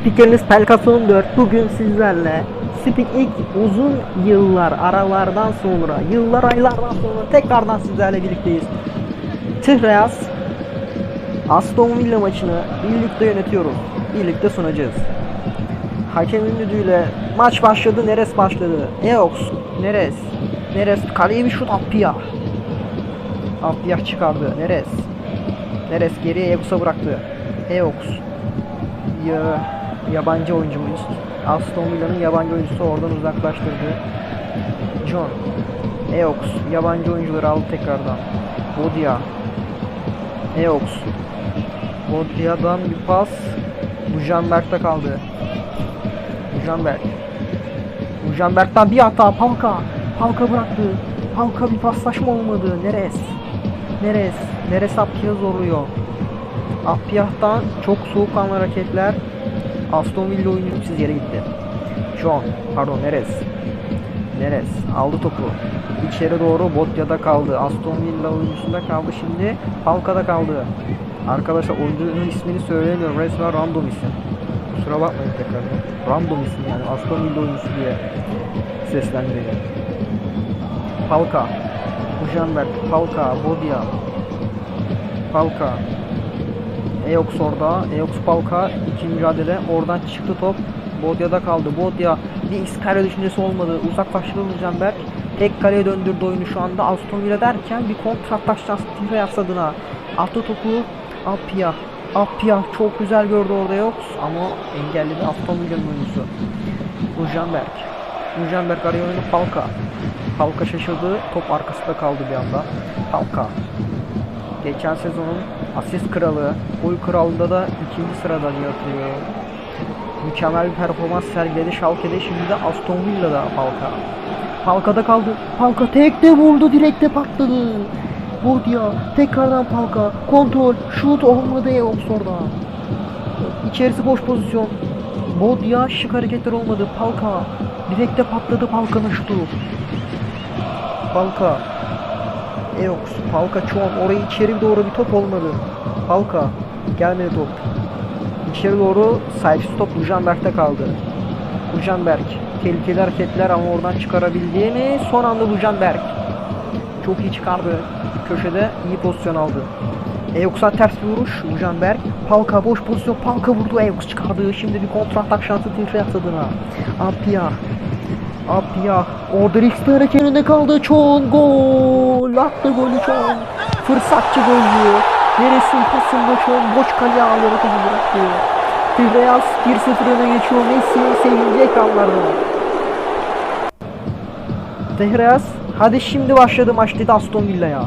Spikeriniz Pelkason 4 bugün sizlerle Spik ilk uzun yıllar aralardan sonra yıllar aylardan sonra tekrardan sizlerle birlikteyiz. Tıhrayaz Aston Villa maçını birlikte yönetiyoruz. Birlikte sunacağız. Hakemin düdüğüyle maç başladı. Neres başladı. Eox. Neres. Neres kaleye bir şut Appia. Appia çıkardı. Neres. Neres geriye Eox'a bıraktı. Eox. Ya, yabancı oyuncumuz. Aston Villa'nın yabancı oyuncusu oradan uzaklaştırdı. John. Eox. Yabancı oyuncuları aldı tekrardan. Bodia. Eox. Bodia'dan bir pas. Bujanberg'de kaldı. Bujanberg. Bujanberg'den bir hata. Palka. Palka bıraktı. Palka bir paslaşma olmadı. Neres. Neres. Neres Appiah'ı zorluyor. Appiah'tan çok soğukkanlı hareketler. Aston Villa oyuncu siz yere gitti. John. Pardon Neres. Neres aldı topu. İçeri doğru Botya'da kaldı. Aston Villa oyuncusunda kaldı şimdi. Palka'da kaldı. Arkadaşlar oyuncunun ismini söylemiyorum. Resmen random isim. Kusura bakmayın tekrar. Random isim yani. Aston Villa oyuncusu diye seslendiriyor. Palka. Ujanberg. Palka. Bodya. Palka. Eox orada. Eox Palka. İkinci mücadele. Oradan çıktı top. Bodya'da kaldı. Bodya bir X kare düşüncesi olmadı. Uzaklaştırdı Ujanberg. Tek kaleye döndürdü oyunu şu anda Aston Villa derken bir kontra atak şansı Tigres adına. Topu Apia. Apia çok güzel gördü orada yok ama engelledi Aston Villa'nın oyuncusu. Ujanberg. Ujanberg araya oyunu Palka. Palka şaşırdı. Top arkasında kaldı bir anda. Palka. Geçen sezonun asist kralı, gol kralında da ikinci sırada diye hatırlıyorum. Mükemmel bir performans sergiledi Schalke'de şimdi de Aston Villa'da Palka. Palka'da kaldı. Palka tekte vurdu direkte patladı. Bodia tekrardan Palka. Kontrol şut olmadı Oxford'a. İçerisi boş pozisyon. Bodia şık hareketler olmadı. Palka direkte patladı Palka'nın şutu. Palka Eox, Palka Çoğun orayı içeri doğru bir top olmadı. Palka gelmedi top. İçeri doğru sahipsiz top Bujanberg'de kaldı. Bujanberg tehlikeli hareketler ama oradan çıkarabildi mi? Son anda Bujanberg. Çok iyi çıkardı. Köşede iyi pozisyon aldı. Eox'a ters bir vuruş. Bujanberg. Palka boş pozisyon. Palka vurdu. Eox çıkardı. Şimdi bir kontra atak şansı Tifre adına. Apia. Apia. Orada Rix'te hareket önünde kaldı. Çoğun gol. Attı golü Çoğun. Fırsatçı golcü. Neresin pasında Çoğun boş kaleye ağları bıraktı. Tigreas 1-0 öne geçiyor. Messi sevinci ekranlarda. Tigreas hadi şimdi başladı maç dedi Aston Villa'ya.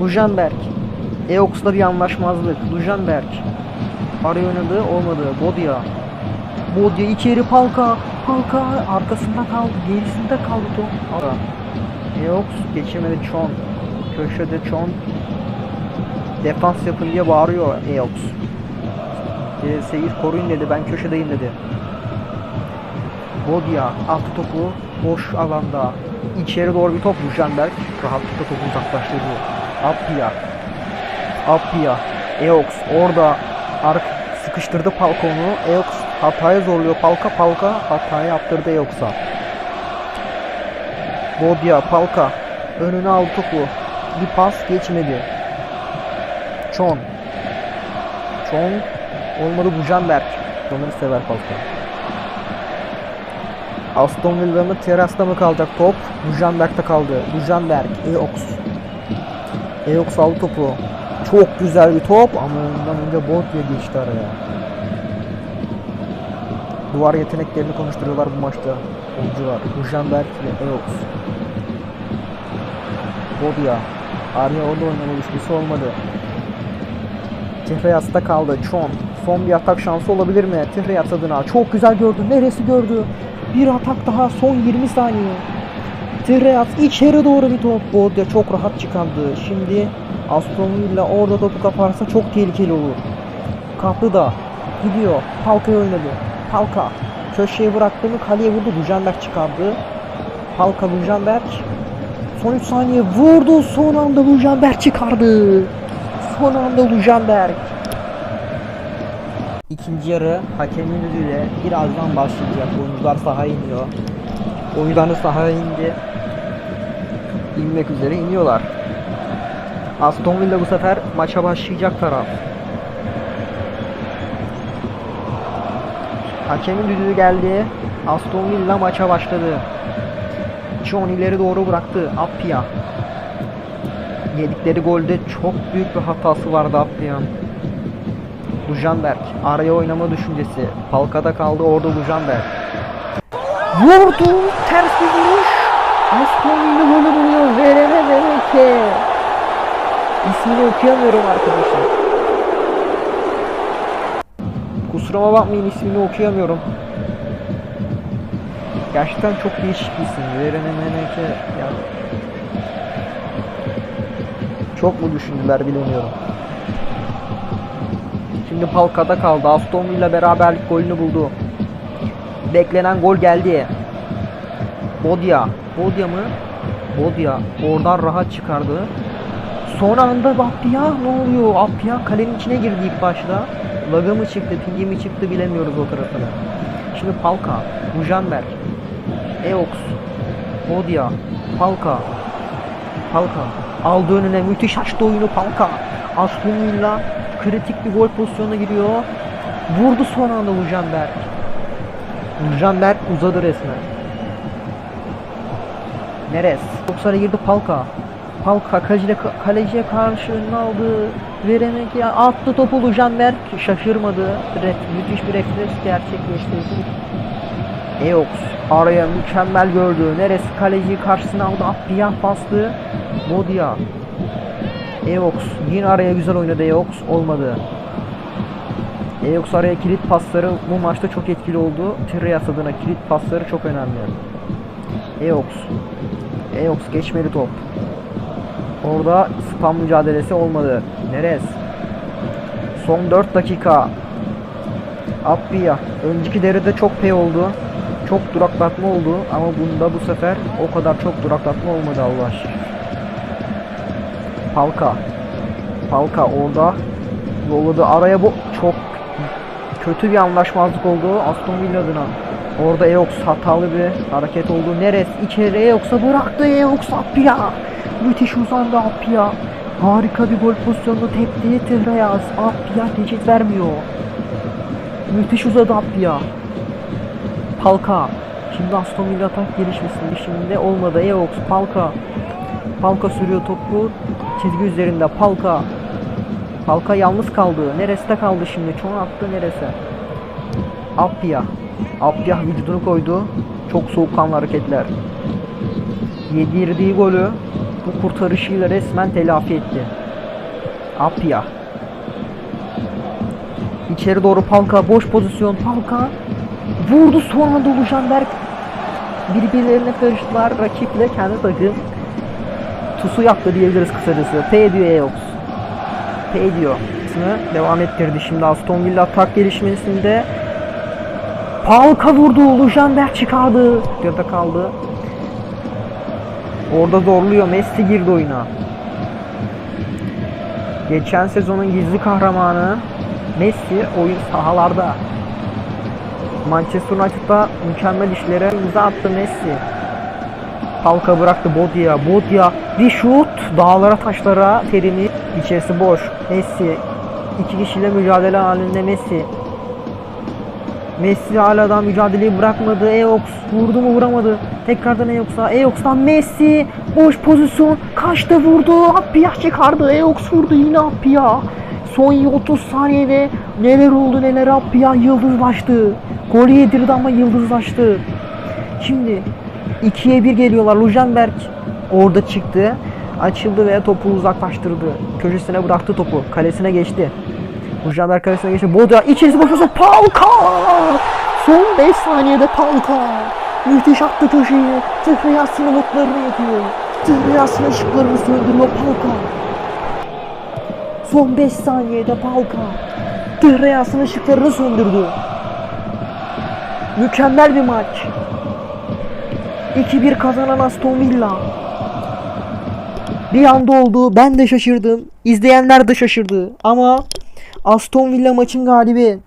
Lujanberg. Eox'la bir anlaşmazlık. Lujanberg. Araya oynadı olmadı. Bodia. Bodia içeri Palka. Palka arkasında kaldı. Gerisinde kaldı top. Eox geçemedi Chon. Köşede Chon. Defans yapın diye bağırıyor Eox. E, seyir koruyun dedi. Ben köşedeyim dedi. Bodia attı topu boş alanda. İçeri doğru bir top Lujanberg. Rahatlıkla topu uzaklaştırdı. Appia. Appia. Eox orada ark sıkıştırdı Palka onu. Eox hataya zorluyor Palka. Palka hatayı yaptırdı Eox'a. Bodia Palka önüne aldı topu. Bir pas geçmedi. Chon. Chon olmadı Bujanberg. Onları sever Palka. Aston Villa mı terasta mı kalacak top? Bujanberg'de kaldı. Bujanberg, Eox. Eox aldı topu. Çok güzel bir top ama ondan önce Bontya geçti araya. Duvar yeteneklerini konuşturuyorlar bu maçta oyuncular. Bujanberg ve Eox. Bodia. Arya orada oynama ilişkisi olmadı. Tihreyas'ta kaldı. Chon. Son bir atak şansı olabilir mi? Tihreyas adına. Çok güzel gördü. Neresi gördü? Bir atak daha son 20 saniye. Tihreyas içeri doğru bir top. Bodia çok rahat çıkardı. Şimdi Aston Villa orada topu kaparsa çok tehlikeli olur. Kaplı da gidiyor. Palka'ya oynadı. Palka köşeye bıraktı mı kaleye vurdu. Bujanberg çıkardı. Palka Bujanberg son 3 saniye vurdu. Son anda Bujanberg çıkardı. Son anda Bujanberg. İkinci yarı hakemin düdüğüyle birazdan başlayacak. Oyuncular sahaya iniyor. Oyuncular sahaya indi. İnmek üzere iniyorlar. Aston Villa bu sefer maça başlayacak taraf. Hakemin düdüğü geldi. Aston Villa maça başladı. John ileri doğru bıraktı. Appia. Yedikleri golde çok büyük bir hatası vardı Appia'nın. Dujanberg araya oynama düşüncesi. Falkada kaldı orada Dujanberg. Vurdu. Ters bir vuruş. Aston Villa golü İsmini okuyamıyorum arkadaşlar. Kusuruma bakmayın ismini okuyamıyorum. Gerçekten çok değişik bir isim. Verene meneke. Ya. Çok mu düşündüler bilemiyorum. Şimdi Palka'da kaldı. Aston Villa beraberlik golünü buldu. Beklenen gol geldi. Bodia. Bodia mı? Bodia. Oradan rahat çıkardı. Son anda Appia ne oluyor? Appia kalenin içine girdi ilk başta. Laga mı çıktı, pingi mi çıktı bilemiyoruz o tarafını. Şimdi Palka, Mujanberg, Eox, Bodia, Palka, Palka. Aldı önüne müthiş açtı oyunu Palka. Aston Villa kritik bir gol pozisyonuna giriyor. Vurdu son anda Mujanberg. Mujanberg uzadı resmen. Neres. Yoksa girdi Palka. Palka kaleciye, kaleciye karşı önüne aldı. Veremedi ya. Attı topu Lujanberg. Şaşırmadı. Re, müthiş bir refleks gerçekleştirdi. Eox araya mükemmel gördü. Neres kaleciyi karşısına aldı. Appiyah bastı. Bodia. Eox yine araya güzel oynadı Eox olmadı. Eox araya kilit pasları bu maçta çok etkili oldu. Trias adına kilit pasları çok önemli. Eox. Eox geçmeli top. Orada spam mücadelesi olmadı. Neres. Son 4 dakika. Appia. Önceki devrede çok pay oldu. Çok duraklatma oldu ama bunda bu sefer o kadar çok duraklatma olmadı Allah aşkına. Palka. Palka orada yolladı araya bu çok kötü bir anlaşmazlık oldu Aston Villa adına. Orada Eox hatalı bir hareket oldu. Neres içeri Eox'a bıraktı Eox Appia. Müthiş uzandı Appia. Harika bir gol pozisyonu tepti Tirayaz. Appia teçhit vermiyor. Müthiş uzadı Appia. Palka. Şimdi Aston Villa atak gelişmesinde şimdi olmadı. Eox Palka. Palka sürüyor topu. Çizgi üzerinde Palka. Palka yalnız kaldı. Nereste kaldı şimdi? Çoğunu attı nerese? Appia. Appia vücudunu koydu. Çok soğukkanlı hareketler. Yedirdiği golü bu kurtarışıyla resmen telafi etti. Appia. İçeri doğru Palka. Boş pozisyon. Palka. Vurdu son anda Lujanberg. Birbirlerine karıştılar. Rakiple kendi takım tusu yaptı diyebiliriz kısacası. P diyor Eox. P diyor. Kısmı devam ettirdi. Şimdi Aston Villa atak gelişmesinde Palka vurdu. Lujanberg çıkardı. Da kaldı. Orada zorluyor. Messi girdi oyuna. Geçen sezonun gizli kahramanı Messi oyun sahalarda. Manchester United'da mükemmel işlere imza attı Messi. Halka bıraktı Bodia. Bodia bir şut dağlara taşlara terini içerisi boş. Messi iki kişiyle mücadele halinde Messi. Messi hala da mücadeleyi bırakmadı. Eox vurdu mu vuramadı. Tekrardan Eox'a. Eox'tan Messi boş pozisyon kaçtı vurdu. Appia çıkardı. Eox vurdu yine Appia. Son 30 saniyede neler oldu neler Appia yıldızlaştı. Golü yedirdi ama yıldızlaştı. Şimdi 2'ye 1 geliyorlar. Lujanberg orada çıktı. Açıldı ve topu uzaklaştırdı. Köşesine bıraktı topu. Kalesine geçti. Lujanberg kalesine geçti. Boda içerisi boşuyorsa Palka! Son 5 saniyede Palka. Müthiş attı köşeyi. Tıhriyasını mutlarını yapıyor. Tıhriyasını ışıklarını söndürüyor Palka. Son 5 saniyede Palka. Tıhriyasını ışıklarını söndürdü. Mükemmel bir maç. 2-1 kazanan Aston Villa. Bir anda oldu. Ben de şaşırdım. İzleyenler de şaşırdı. Ama Aston Villa maçın galibi.